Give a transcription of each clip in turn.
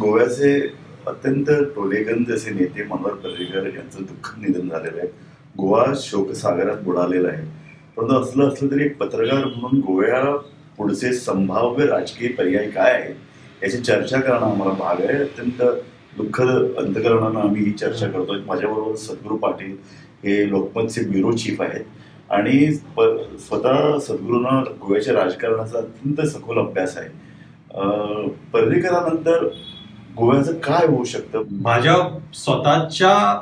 गोव्याचे अत्यंत टोलेगंज असे नेते मनोहर पर्रीकर यांचं दुःख निधन झालेलं आहे. गोवा शोकसागरात बुडालेला आहे. परंतु असलं असलं तरी एक पत्रकार म्हणून गोव्या पुढचे संभाव्य राजकीय पर्याय काय आहे याची चर्चा करणं आम्हाला भाग आहे. अत्यंत दुःखद अंतकरणानं आम्ही ही चर्चा करतोय. माझ्याबरोबर सद्गुरू पाटील हे लोकमतचे ब्युरो चीफ आहेत. आणि प- स्वतः सद्गुरूंना गोव्याच्या राजकारणाचा अत्यंत सखोल अभ्यास आहे. पर्रीकरानंतर गोव्याचं काय होऊ शकतं? भाजप स्वतःच्या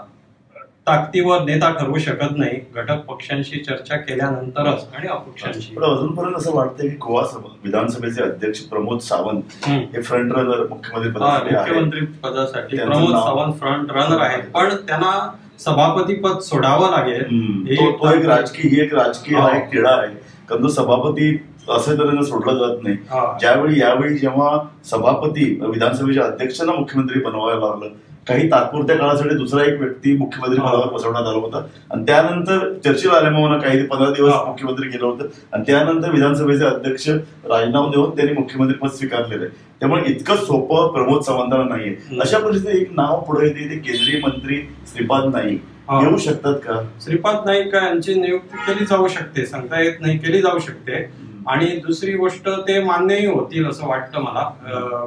ताकदीवर नेता ठरवू शकत नाही. घटक पक्षांशी चर्चा केल्यानंतरच आणि अपक्षांशी. पण अजूनपर्यंत असं वाटतंय की गोवा सभा- विधानसभेचे अध्यक्ष प्रमोद सावंत. हे फ्रंट रनर मुख्यमंत्री हा, मुख्यमंत्री पदासाठी. प्रमोद सावंत फ्रंट रनर आहेत पण त्यांना सभापती पद सोडावं लागेल. हे तो एक राजकीय ही एक राजकीय हा हा. एक तिढा आहे. कारण तो सभापती असे तऱ्हेनं सोडला जात नाही. ज्यावेळी यावेळी जेव्हा सभापती विधानसभेच्या अध्यक्षांना मुख्यमंत्री बनवायला लागलं काही तात्पुरत्या काळासाठी दुसरा एक व्यक्ती मुख्यमंत्री. पदावर बसवण्यात आला होता आणि त्यानंतर चर्चेला आल्यामुळे काही पंधरा दिवस. मुख्यमंत्री गेलं होतं आणि त्यानंतर विधानसभेचे अध्यक्ष राजीनामा देऊन त्यांनी मुख्यमंत्री पद स्वीकारलेलं आहे त्यामुळे इतकं सोपं प्रमोद सावंतांना नाहीये. अशा परिस्थितीत एक नाव पुढे येते ते केंद्रीय मंत्री श्रीपाद नाईक. येऊ शकतात का श्रीपाद नाईक यांची नियुक्ती केली जाऊ शकते सांगता येत नाही केली जाऊ शकते आणि दुसरी गोष्ट ते मान्यही होतील असं वाटतं मला.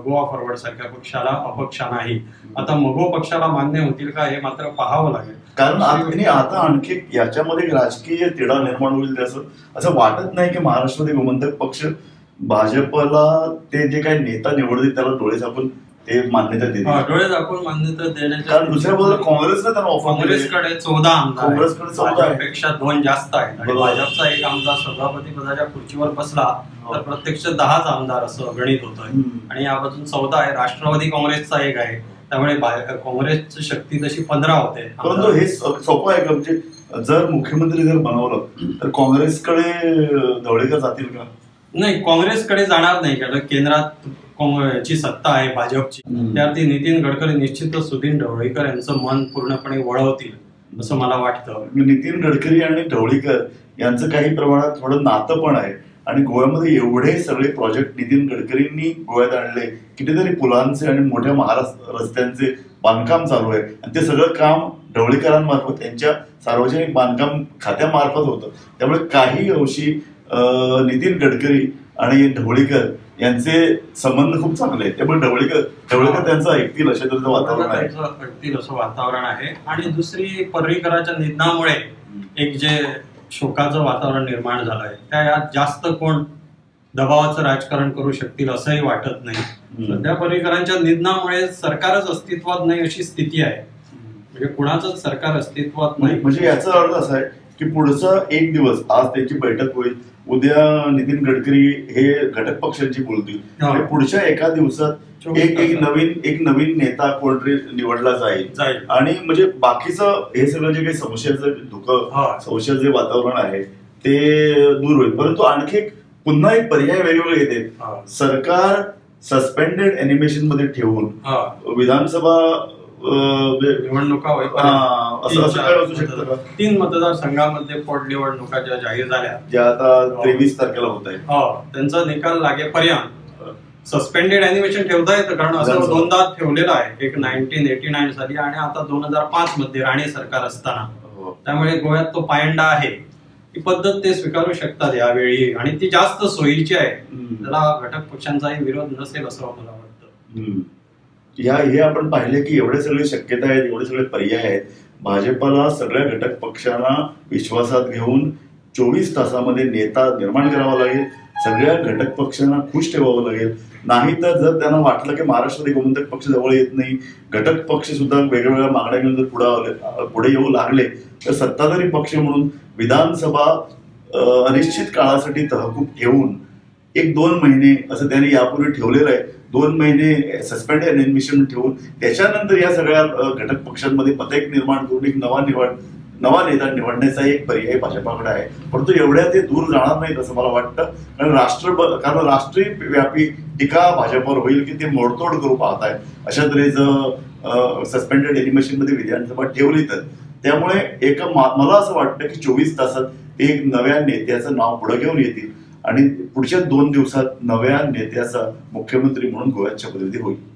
गोवा फॉरवर्ड सारख्या पक्षाला अपक्ष नाही. आता मगो पक्षाला मान्य होतील का हे मात्र पाहावं लागेल. कारण आता आणखी याच्यामध्ये राजकीय तिढा निर्माण होईल त्याचं असं असं वाटत नाही की महाराष्ट्रातील गोमंतक पक्ष भाजपला ते जे काही नेता निवडतील त्याला डोळे आपण ते मान्यता हा, देतील डोळे दाखवून मान्यता देण्याच्या कारण दुसऱ्या बाजूला काँग्रेसनं त्यांना ऑफर काँग्रेसकडे चौदा आमदार. काँग्रेसकडे चौदा. भाजपपेक्षा दोन जास्त आहेत. आणि. भाजपचा एक आमदार सभापती पदाच्या खुर्चीवर बसला तर प्रत्यक्ष दहाच आमदार असं गणित होतं. आणि यापासून चौदा आहे. राष्ट्रवादी काँग्रेसचा एक आहे. त्यामुळे काँग्रेसची शक्ती तशी पंधरा होते. परंतु हे सोपं आहे का? म्हणजे जर मुख्यमंत्री जर बनवलं तर काँग्रेसकडे धवळेकर जातील का? नाही काँग्रेसकडे जाणार नाही. कारण केंद्रात काँग्रेसची सत्ता आहे भाजपची. त्यावरती नितीन गडकरी निश्चितच सुधीर ढवळीकर यांचं मन पूर्णपणे वळवतील असं मला वाटतं. नितीन गडकरी आणि ढवळीकर यांचं काही प्रमाणात थोडं नातं पण आहे. आणि गोव्यामध्ये एवढे सगळे प्रोजेक्ट नितीन गडकरींनी गोव्यात आणले. कितीतरी पुलांचे आणि मोठ्या महाराष्ट्र रस्त्यांचे बांधकाम चालू आहे. आणि ते सगळं काम ढवळीकरांमार्फत त्यांच्या सार्वजनिक बांधकाम खात्यामार्फत होतं. त्यामुळे काही अंशी नितीन गडकरी आणि ढवळीकर यांचे संबंध खूप चांगले आहेत. त्यामुळे ढवळीकर ढवळीकर त्यांचं ऐकतील अशा तऱ्हेचं वातावरण आहे. अगदी असं वातावरण आहे. आणि दुसरी पर्रीकराच्या निधनामुळे एक जे शोकाचं वातावरण निर्माण झालं आहे त्या यात जास्त कोण दबावाचं राजकारण करू शकतील असंही वाटत नाही. सध्या पर्रीकरांच्या निधनामुळे सरकारच अस्तित्वात नाही अशी स्थिती आहे. म्हणजे कुणाचंच सरकार अस्तित्वात नाही. म्हणजे याचा अर्थ असा आहे की पुढचा एक दिवस आज त्यांची बैठक होईल उद्या नितीन गडकरी हे घटक पक्षांची बोलतील. आणि पुढच्या एका दिवसात एक एक. नवीन एक नवीन नेता कोणतरी निवडला जाईल आणि म्हणजे बाकीचं हे सगळं जे काही संशयाचं धुकं. संशयाचं जे वातावरण आहे ते दूर होईल परंतु आणखी एक पुन्हा एक पर्याय वेगवेगळे येते. सरकार सस्पेंडेड अॅनिमेशनमध्ये ठेवून. विधानसभा म्हणजे- निवडणुका असं शकतं का? तीन मतदारसंघामध्ये पोटनिवडणुका ज्या जाहीर झाल्या? ज्या आता तेवीस तारखेला होत आहे हो त्यांचा निकाल लागेपर्यंत सस्पेंडेड अॅनिमेशन ठेवता येतं कारण असं. दोनदा ठेवलेलं आहे. एक नाईन्टीन एटी नाईन साली आणि आता दोन हजार पाच मध्ये राणे सरकार असताना. हो. त्यामुळे गोव्यात तो पायंडा आहे. ही पद्धत ते स्वीकारू शकतात यावेळी. आणि ती जास्त सोयीची आहे. त्याला घटक पक्षांचाही विरोध नसेल असं मला वाटतं. या हे आपण पाहिले की एवढे सगळे शक्यता आहेत एवढे सगळे पर्याय आहेत. भाजपला सगळ्या घटक पक्षांना विश्वासात घेऊन चोवीस तासामध्ये नेता निर्माण करावा लागेल. सगळ्या घटक पक्षांना खुश ठेवावं लागेल. नाही तर जर त्यांना वाटलं की महाराष्ट्रात गोमंतक पक्ष जवळ येत नाही घटक पक्ष सुद्धा वेगवेगळ्या मागण्या घेऊन जर पुढे आले पुढे येऊ लागले तर सत्ताधारी पक्ष म्हणून विधानसभा अनिश्चित काळासाठी तहकूब ठेवून एक दोन महिने असं त्याने यापूर्वी ठेवलेलं आहे. दोन महिने सस्पेंड ऍडमिशन ठेवून त्याच्यानंतर या सगळ्या घटक पक्षांमध्ये पथक निर्माण करून एक नवा निवड नवा नेता निवडण्याचा एक पर्याय भाजपाकडे आहे. परंतु एवढ्या ते दूर जाणार नाहीत असं मला वाटतं. कारण राष्ट्र कारण राष्ट्रीय व्यापी टीका भाजपवर होईल की ते मोडतोड करू पाहत आहेत अशा तऱ्हेचं सस्पेंडेड एनिमेशनमध्ये विधानसभा ठेवली तर. त्यामुळे एक मा- मला असं वाटतं की चोवीस तासात ते एक नव्या नेत्याचं नाव पुढे घेऊन येतील. आणि पुढच्या दोन दिवसात नव्या नेत्याचा मुख्यमंत्री म्हणून गोव्यात शपथविधी होईल.